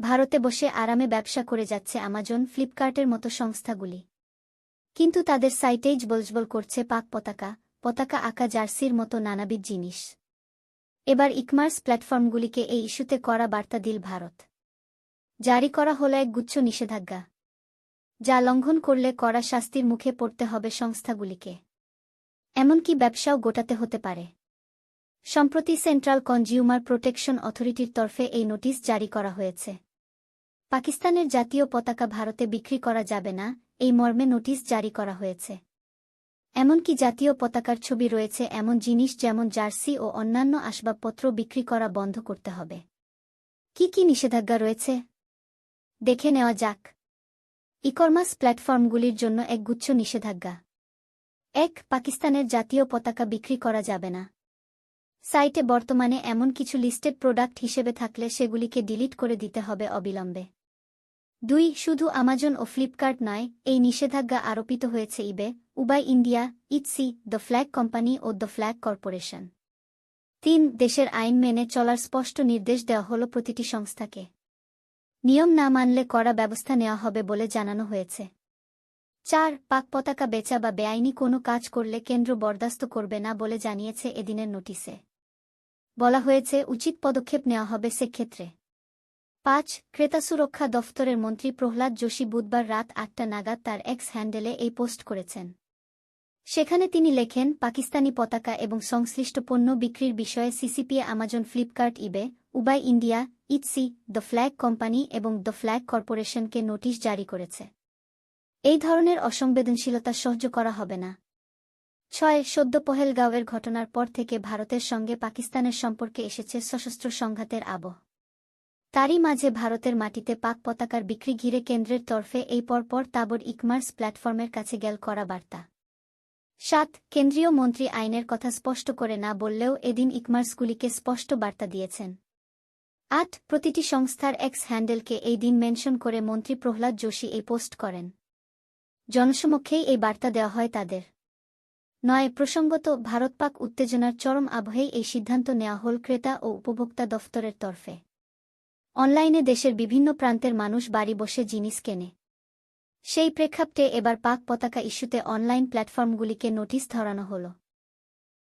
ভারতে বসে আরামে ব্যবসা করে যাচ্ছে আমাজন, ফ্লিপকার্টের মতো সংস্থাগুলি। কিন্তু তাদের সাইটেই বলজবল করছে পাক পতাকা পতাকা আঁকা জার্সির মতো নানাবিধ জিনিস। এবার ইকমার্স প্ল্যাটফর্মগুলিকে এই ইস্যুতে করা বার্তা দিল ভারত। জারি করা হল এক গুচ্ছ নিষেধাজ্ঞা, যা লঙ্ঘন করলে কড়া শাস্তির মুখে পড়তে হবে সংস্থাগুলিকে। এমনকি ব্যবসাও গোটাতে হতে পারে। সম্প্রতি সেন্ট্রাল কনজিউমার প্রোটেকশন অথরিটির তরফে এই নোটিশ জারি করা হয়েছে। পাকিস্তানের জাতীয় পতাকা ভারতে বিক্রি করা যাবে না, এই মর্মে নোটিশ জারি করা হয়েছে। এমনকি জাতীয় পতাকার ছবি রয়েছে এমন জিনিস যেমন জার্সি ও অন্যান্য আসবাবপত্র বিক্রি করা বন্ধ করতে হবে। কি কি নিষেধাজ্ঞা রয়েছে? দেখে নেওয়া যাক। ইকমার্স প্ল্যাটফর্মগুলির জন্য এক গুচ্ছ নিষেধাজ্ঞা। এক, পাকিস্তানের জাতীয় পতাকা বিক্রি করা যাবে না। সাইটে বর্তমানে এমন কিছু লিস্টেড প্রোডাক্ট হিসেবে থাকলে সেগুলিকে ডিলিট করে দিতে হবে অবিলম্বে। দুই, শুধু আমাজন ও ফ্লিপকার্ট নয়, এই নিষেধাজ্ঞা আরোপিত হয়েছে eBay, Ubuy India Etsy the flag company O the flag corporation. তিন, দেশের আইন মেনে চলার স্পষ্ট নির্দেশ দেওয়া হল প্রতিটি সংস্থাকে। নিয়ম না মানলে কড়া ব্যবস্থা নেওয়া হবে বলে জানানো হয়েছে। চার, পাক পতাকা বেচা বা বেআইনি কোনো কাজ করলে কেন্দ্র বরদাস্ত করবে না বলে জানিয়েছে এদিনের নোটিশে। বলা হয়েছে, উচিত পদক্ষেপ নেওয়া হবে সেক্ষেত্রে। পাঁচ, ক্রেতা সুরক্ষা দফতরের মন্ত্রী প্রহ্লাদ যোশী বুধবার রাত আটটা নাগাদ তার এক্স হ্যান্ডেলে এই পোস্ট করেছেন। সেখানে তিনি লেখেন, পাকিস্তানি পতাকা এবং সংশ্লিষ্ট পণ্য বিক্রির বিষয়ে CCPA, Amazon, Flipkart, eBay, Ubuy India, Etsy, the flag company এবং দ্য ফ্ল্যাগ কর্পোরেশনকে নোটিশ জারি করেছে। এই ধরনের অসংবেদনশীলতা সহ্য করা হবে না। ছয়, সদ্য পহেলগাঁওয়ের ঘটনার পর থেকে ভারতের সঙ্গে পাকিস্তানের সম্পর্কে এসেছে সশস্ত্র সংঘাতের আবহ। তারই মাঝে ভারতের মাটিতে পাক পতাকার বিক্রি ঘিরে কেন্দ্রের তরফে এই পরপর তাবর ইকমার্স প্ল্যাটফর্মের কাছে গেল করা বার্তা। সাত, কেন্দ্রীয় মন্ত্রী আইনের কথা স্পষ্ট করে না বললেও এদিন ইকমার্সগুলিকে স্পষ্ট বার্তা দিয়েছেন। আট, প্রতিটি সংস্থার এক্স হ্যান্ডেলকে এই দিন মেনশন করে মন্ত্রী প্রহ্লাদ যোশী এই পোস্ট করেন। জনসমক্ষেই এই বার্তা দেওয়া হয় তাদের। নয়, প্রসঙ্গত ভারত পাক উত্তেজনার চরম আবহেই এই সিদ্ধান্ত নেওয়া হল ক্রেতা ও উপভোক্তা দফতরের তরফে। অনলাইনে দেশের বিভিন্ন প্রান্তের মানুষ বাড়ি বসে জিনিস কেনে। সেই প্রেক্ষাপটে এবার পাক পতাকা ইস্যুতে অনলাইন প্ল্যাটফর্মগুলিকে নোটিশ ধরানো হল।